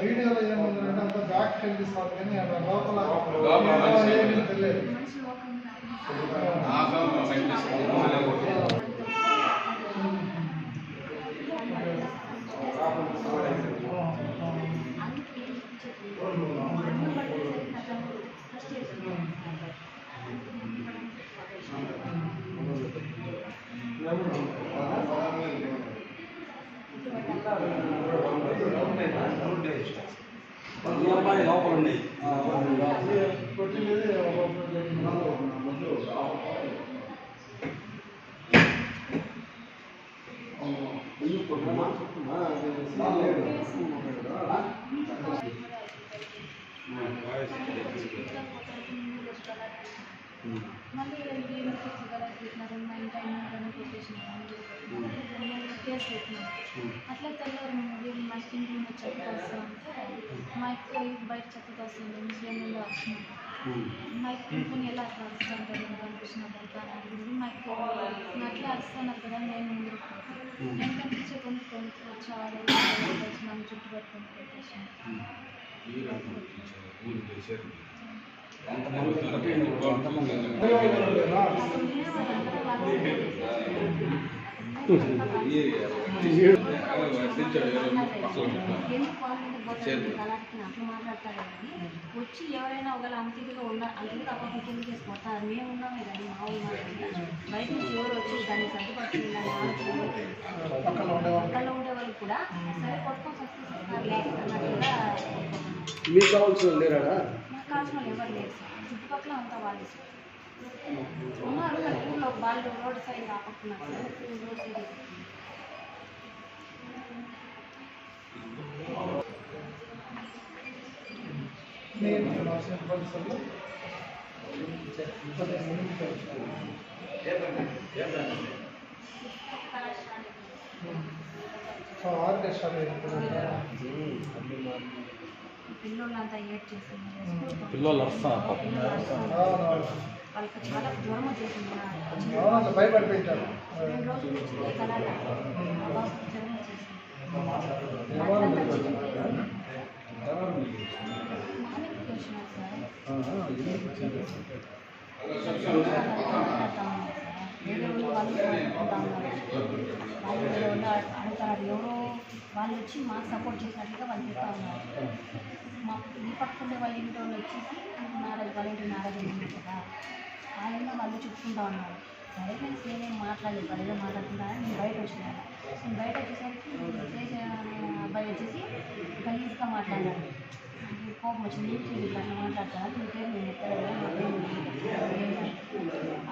వీడియోలో ఏముందంటే అంత బ్యాక్ కనిపిస్తారు కానీ అక్కడ లోపల తెలియదు. మనిషి లోకంగా మళ్ళీ ఏం గలట్ పెట్టినారు మా ఇంటి అయినా కొట్టేసినారు కేసు పెట్టినారు అట్లా తెల్లవారు వీళ్ళు మా ఇంటి మీద చెత్త వస్తామంటే మా ఎక్కువ బయట చెత్త వస్తుంది ముస్లింలు వచ్చినారు మా ఎక్కువ ఎలా అట్లా వస్తాను కదా కనిపించినప్పుడు అడిగింది మా ఎక్కువ అట్లా వస్తున్నారు కదా నేను ముందు నేను కనిపించే కొన్ని కొన్ని వచ్చాడు నన్ను చుట్టూ పట్టుకొని పెట్టేసాను అట్లా మాట్లాడతారు కానీ వచ్చి ఎవరైనా ఒకవేళ అంతిదిగా ఉన్న అంతిదిగా అప్పుడు కింద చేసి కొడతారు మేము ఉన్నామే కానీ మా ఊరు బయట నుంచి ఎవరు వచ్చి దాన్ని సర్దుపడుతుంది పక్కన ఉండే వాళ్ళు కూడా సరే కొట్టుకొని వస్తుంది అన్నట్టుగా మీకు కావాల్సిన మాకు కావాల్సిన ఎవరు లేరు సార్. చుట్టుపక్కల అంతా వాళ్ళు సార్. ఉన్నారు కానీ ఊళ్ళో వాళ్ళు రోడ్ సైడ్ రాకుంటున్నారు సార్. రోడ్ సైడ్ పరిస్థితుల్లో ఆర్కెస్ట్రా పిల్లోళ్ళంతా ఏడ్ చేస్తున్నారు పిల్లలు వస్తారు వాళ్ళకి చాలా జ్వరం వచ్చేసింది. అవును భయపడిపోయింటారు. రెండు రోజుల నుంచి ఏ కలాట ఆ బాబుకి జ్వరం వచ్చేసింది. వాళ్ళు వచ్చి మాకు సపోర్ట్ చేసినట్లుగా వాళ్ళు చెప్తా ఉన్నారు. మా ఈ పక్కనే వాళ్ళ ఇంటి వాళ్ళు వచ్చేసి నారాజు వాళ్ళ ఇంటి నారాజు కదా. ఆయన వాళ్ళు చెప్పుకుంటా ఉన్నారు. సరే నేను నేనేం మాట్లాడలేదు వాళ్ళు ఏదో మాట్లాడుతున్నారని నేను బయట వచ్చినాను నేను బయట వచ్చేసరికి చేసే అబ్బాయి వచ్చేసి గలీజ్గా మాట్లాడాను కోపం వచ్చింది నేను అట్లా మాట్లాడతారా నీ పేరు నేను ఎత్తలేదు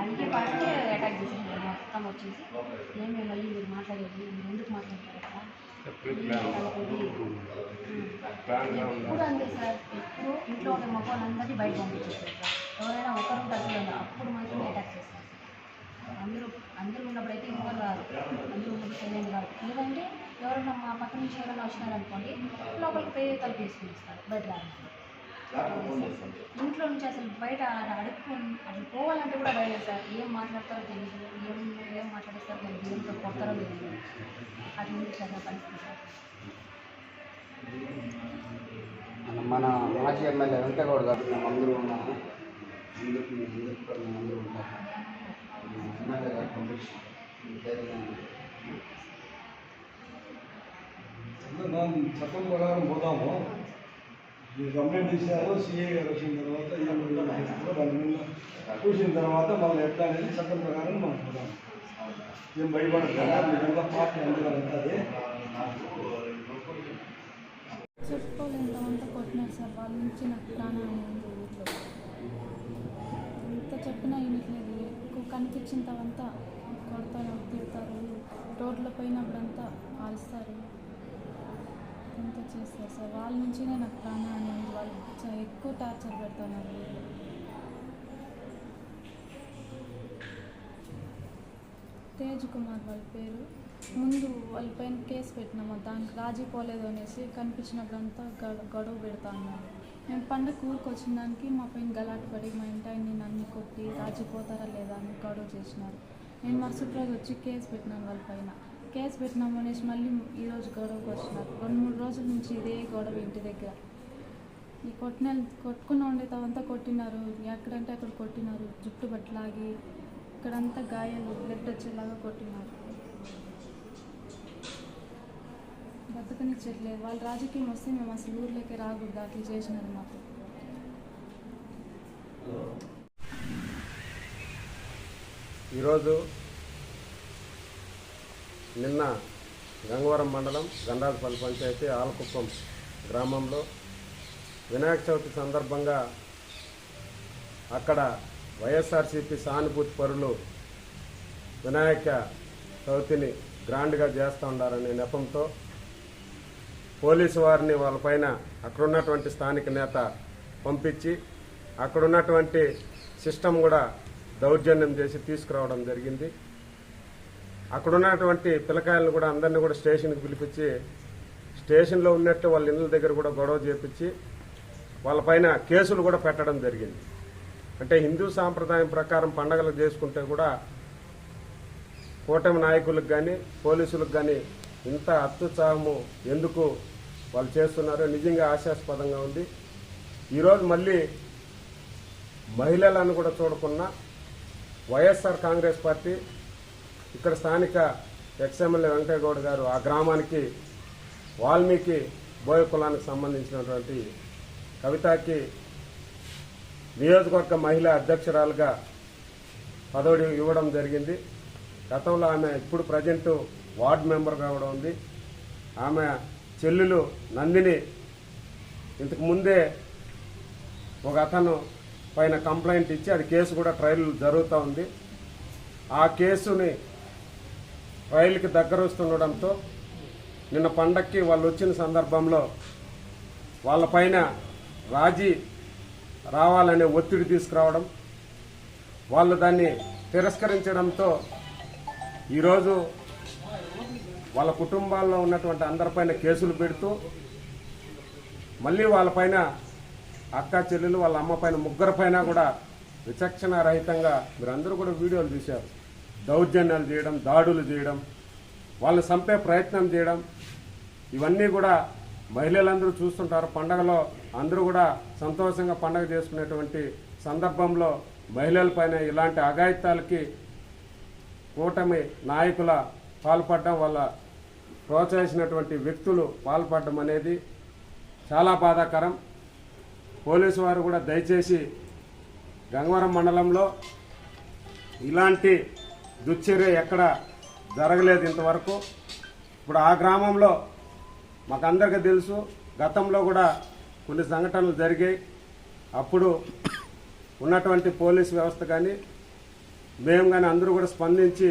అందుకే పాటే అటాక్ చేసింది. మొత్తం వచ్చేసి ఏమే మళ్ళీ మీరు మాట్లాడేది మీరు ఎందుకు మాట్లాడతారు అట్లా? ఎప్పుడు అంతే సార్ ఇప్పుడు ఇంట్లో ఉండే మగవాళ్ళందరినీ బయట పంపించేస్తారు సార్. ఎవరైనా ఒకరు ఉంటారు అప్పుడు మాత్రమే అటాక్ చేస్తారు అందరూ అందరూ ఉన్నప్పుడు అయితే ఎవరు రాదు అందరూ ఉన్నప్పుడు సైలెంట్ కాదు లేదంటే ఎవరైనా మా పక్క నుంచి ఎవరైనా వచ్చినారనుకోండి లోపలికి పోయి తలుపు వేసుకునిస్తారు బయట రాదు ఇంట్లో నుంచి అసలు బయట అడుక్కు అసలు పోవాలంటే కూడా భయం సార్. ఏం మాట్లాడతారో తెలియదు ఏం ఏం మాట్లాడేస్తారో తెలియదు ఏంతో కొడతారో తెలియదు అట్లా ఉంది సార్ నా పరిస్థితి సార్. మన మాజీ ఎమ్మెల్యే వెంకటగౌడ్ గారు మేము అందరూ ఉన్నాము. అందరూ మీ అందరూ కూడా మేము అందరూ ఉంటాము. ఎమ్మెల్యే గారు. మనం చట్టం ప్రకారం పోతాము. ఈ కంప్లైంట్ ఇచ్చారు సిఏ గారు వచ్చిన తర్వాత దాని మీద చూసిన తర్వాత మళ్ళీ ఎట్లా అనేది చట్టం ప్రకారం మనం చూద్దాం. ఏం భయపడతారా మీరంతా పార్టీ అందులో ఉంటుంది కొట్టినారు సార్ వాళ్ళ నుంచి నాకు ప్రాణం ఎంత చెప్పినా వినట్లేదు. ఎక్కువ కనిపించినంతవంతా కొడతారు తిడతారు. రోడ్ల పోయినప్పుడంతా ఆలుస్తారు అంతా చేస్తారు? సార్ వాళ్ళ నుంచినే నాకు ప్రాణాన్ని వాళ్ళు ఎక్కువ టార్చర్ పెడతాను తేజ్ కుమార్ వాళ్ళ పేరు. ముందు వాళ్ళ పైన కేసు పెట్టినాము. దానికి రాజీ పోలేదు అనేసి కనిపించినప్పుడంతా గడ గొడవ పెడతా ఉన్నారు మేము పండగ ఊరికి వచ్చిన దానికి మా పైన గలాట పడి మా ఇంటి ఆయన్ని నన్ను కొట్టి రాజీ పోతారా లేదా అని గొడవ చేసినారు. నేను మరుసటి రోజు వచ్చి కేసు పెట్టినాను వాళ్ళ పైన. కేసు పెట్టినాము అనేసి మళ్ళీ ఈరోజు గొడవకు వచ్చినారు. రెండు మూడు రోజుల నుంచి ఇదే గొడవ ఇంటి దగ్గర. ఈ కొట్టిన కొట్టుకున్న ఉండేదంతా కొట్టినారు. ఎక్కడంటే అక్కడ కొట్టినారు. జుట్టు బట్టలాగి ఇక్కడంతా గాయాలు బ్లడ్ వచ్చేలాగా కొట్టినారు. బతకనిచ్చట్లేదు. వాళ్ళు రాజకీయం వస్తే మేము అసలు ఊర్లోకి రాకూడదు. అట్లా చేసినారు మాకు. ఈరోజు నిన్న గంగవరం మండలం గండాలపల్లి పంచాయతీ ఆలకుప్పం గ్రామంలో వినాయక చవితి సందర్భంగా అక్కడ వైఎస్ఆర్సీపీ సానుభూతి పరులు వినాయక చవితిని గ్రాండ్గా చేస్తూ ఉండారనే నెపంతో పోలీసు వారిని వాళ్ళపైన అక్కడున్నటువంటి స్థానిక నేత పంపించి అక్కడున్నటువంటి సిస్టమ్ కూడా దౌర్జన్యం చేసి తీసుకురావడం జరిగింది. అక్కడ ఉన్నటువంటి పిల్లకాయలను కూడా అందరినీ కూడా స్టేషన్కి పిలిపించి స్టేషన్లో ఉన్నట్టు వాళ్ళ ఇళ్ళ దగ్గర కూడా గొడవ చేపించి వాళ్ళపైన కేసులు కూడా పెట్టడం జరిగింది. అంటే హిందూ సాంప్రదాయం ప్రకారం పండగలు చేసుకుంటే కూడా కూటమి నాయకులకు కానీ పోలీసులకు కానీ ఇంత అత్యుత్సాహము ఎందుకు వాళ్ళు చేస్తున్నారో నిజంగా ఆశాస్పదంగా ఉంది. ఈరోజు మళ్ళీ మహిళలను కూడా చూడకుండా వైఎస్ఆర్ కాంగ్రెస్ పార్టీ ఇక్కడ స్థానిక ఎక్స్ఎమ్మెల్యే వెంకటగౌడ్ గారు ఆ గ్రామానికి వాల్మీకి బోయ కులానికి సంబంధించినటువంటి కవితకి నియోజకవర్గ మహిళా అధ్యక్షురాలుగా పదవి ఇవ్వడం జరిగింది. గతంలో ఆమె ఇప్పుడు ప్రజెంట్ వార్డు మెంబర్గా కూడా ఉంది. ఆమె చెల్లెలు నందిని ఇంతకుముందే ఒక అతను పైన కంప్లైంట్ ఇచ్చి అది కేసు కూడా ట్రయల్ జరుగుతూ ఉంది. ఆ కేసుని రైలుకి దగ్గర వస్తుండడంతో నిన్న పండక్కి వాళ్ళు వచ్చిన సందర్భంలో వాళ్ళపైన రాజీ రావాలనే ఒత్తిడి తీసుకురావడం వాళ్ళు దాన్ని తిరస్కరించడంతో ఈరోజు వాళ్ళ కుటుంబాల్లో ఉన్నటువంటి అందరిపైన కేసులు పెడుతూ మళ్ళీ వాళ్ళపైన అక్క చెల్లెలు వాళ్ళ అమ్మ పైన ముగ్గురు పైన కూడా విచక్షణ రహితంగా మీరందరూ కూడా వీడియోలు చూశారు దౌర్జన్యాలు చేయడం దాడులు చేయడం వాళ్ళు చంపే ప్రయత్నం చేయడం ఇవన్నీ కూడా మహిళలందరూ చూస్తుంటారు. పండగలో అందరూ కూడా సంతోషంగా పండగ చేసుకునేటువంటి సందర్భంలో మహిళలపైన ఇలాంటి అఘాయిత్యాలకి కూటమి నాయకుల పాల్పడడం వల్ల ప్రోత్సహించినటువంటి వ్యక్తులు పాల్పడడం అనేది చాలా బాధాకరం. పోలీసు వారు కూడా దయచేసి గంగవరం మండలంలో ఇలాంటి దుశ్చర్య ఎక్కడ జరగలేదు ఇంతవరకు. ఇప్పుడు ఆ గ్రామంలో మాకందరికీ తెలుసు గతంలో కూడా కొన్ని సంఘటనలు జరిగాయి. అప్పుడు ఉన్నటువంటి పోలీస్ వ్యవస్థ కానీ మేము కానీ అందరూ కూడా స్పందించి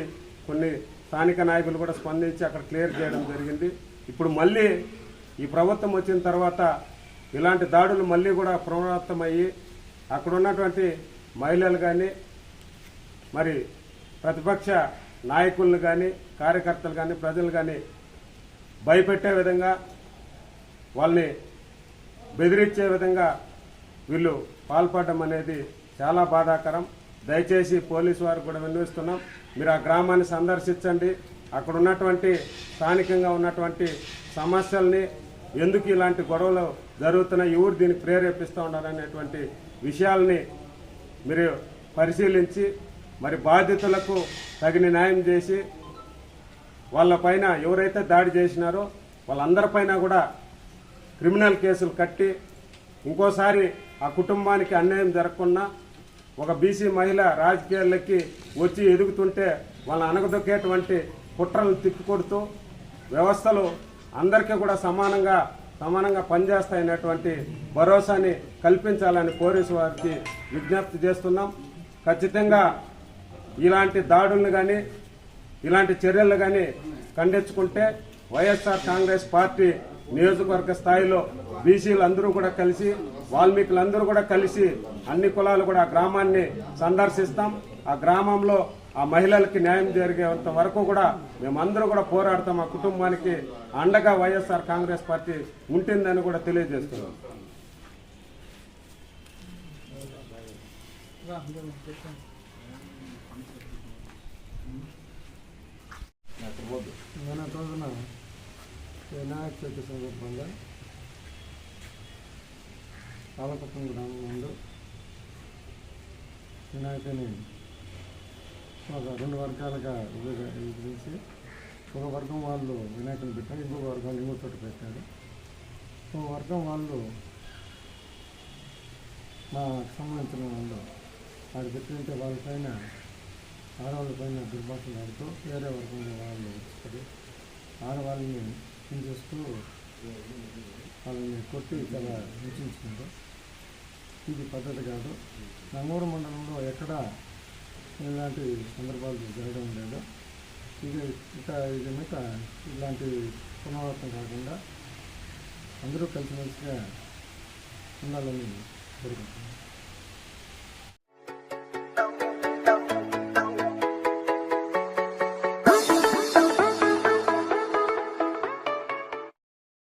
కొన్ని స్థానిక నాయకులు కూడా స్పందించి అక్కడ క్లియర్ చేయడం జరిగింది. ఇప్పుడు మళ్ళీ ఈ ప్రభుత్వం వచ్చిన తర్వాత ఇలాంటి దాడులు మళ్ళీ కూడా పునరావృతమయ్యి అక్కడ ఉన్నటువంటి మహిళలు కానీ మరి ప్రతిపక్ష నాయకులను కానీ కార్యకర్తలు కానీ ప్రజలు కానీ భయపెట్టే విధంగా వాళ్ళని బెదిరించే విధంగా వీళ్ళు పాల్పడడం అనేది చాలా బాధాకరం. దయచేసి పోలీసు వారు కూడా విన్నవిస్తున్నాం. మీరు ఆ గ్రామాన్ని సందర్శించండి. అక్కడ ఉన్నటువంటి స్థానికంగా ఉన్నటువంటి సమస్యల్ని ఎందుకు ఇలాంటి గొడవలు జరుగుతున్నాయి ఎవరు దీనికి ప్రేరేపిస్తూ ఉండాలనేటువంటి విషయాల్ని మీరు పరిశీలించి మరి బాధితులకు తగిన న్యాయం చేసి వాళ్ళపైన ఎవరైతే దాడి చేసినారో వాళ్ళందరిపైన కూడా క్రిమినల్ కేసులు కట్టి ఇంకోసారి ఆ కుటుంబానికి అన్యాయం జరగకుండా ఒక బీసీ మహిళ రాజకీయాలకి వచ్చి ఎదుగుతుంటే వాళ్ళని అనగదొక్కేటువంటి కుట్రలు తిప్పికొడుతూ వ్యవస్థలు అందరికీ కూడా సమానంగా సమానంగా పనిచేస్తాయనేటువంటి భరోసాని కల్పించాలని పోలీసు వారికి విజ్ఞప్తి చేస్తున్నాం. ఖచ్చితంగా ఇలాంటి దాడులను కానీ ఇలాంటి చర్యలు కానీ ఖండించుకుంటే వైఎస్ఆర్ కాంగ్రెస్ పార్టీ నియోజకవర్గ స్థాయిలో బీసీలు అందరూ కూడా కలిసి వాల్మీకులందరూ కూడా కలిసి అన్ని కులాలు కూడా ఆ గ్రామాన్ని సందర్శిస్తాం. ఆ గ్రామంలో ఆ మహిళలకి న్యాయం జరిగేంత వరకు కూడా మేమందరూ కూడా పోరాడతాం. ఆ కుటుంబానికి అండగా వైఎస్ఆర్ కాంగ్రెస్ పార్టీ ఉంటుందని కూడా తెలియజేస్తున్నాం. రా, ఇదిగో, పెట్టండి. వినాయక చవితి సందర్భంగా పాలకుప్పం గ్రామం ముందు వినాయకుని ఒక రెండు వర్గాలుగా విభజించి ఒక వర్గం వాళ్ళు వినాయకుని పెట్టారు ఇంకొక వర్గం ఇంకో చోట పెట్టారు. ఒక వర్గం వాళ్ళు మాకు సంబంధించిన వాళ్ళు వాడు పెట్టినంటే వాళ్ళపైన ఆడవాళ్ళపైన దుర్భాషలు ఆడుతూ వేరే వర్గం వాళ్ళు వచ్చి ఆడవాళ్ళని హింసిస్తూ వాళ్ళని కొట్టి చాలా హింసించుకుంటారు ఇది పద్ధతి కాదు. నంగూరు మండలంలో ఎక్కడ ఇలాంటి సందర్భాలు జరగడం లేదు. ఇది ఇక ఇది మీద ఇలాంటి పునరావృతం కాకుండా అందరూ కలిసిమెలిసిగా ఉండాలని కోరుకుంటున్నాను.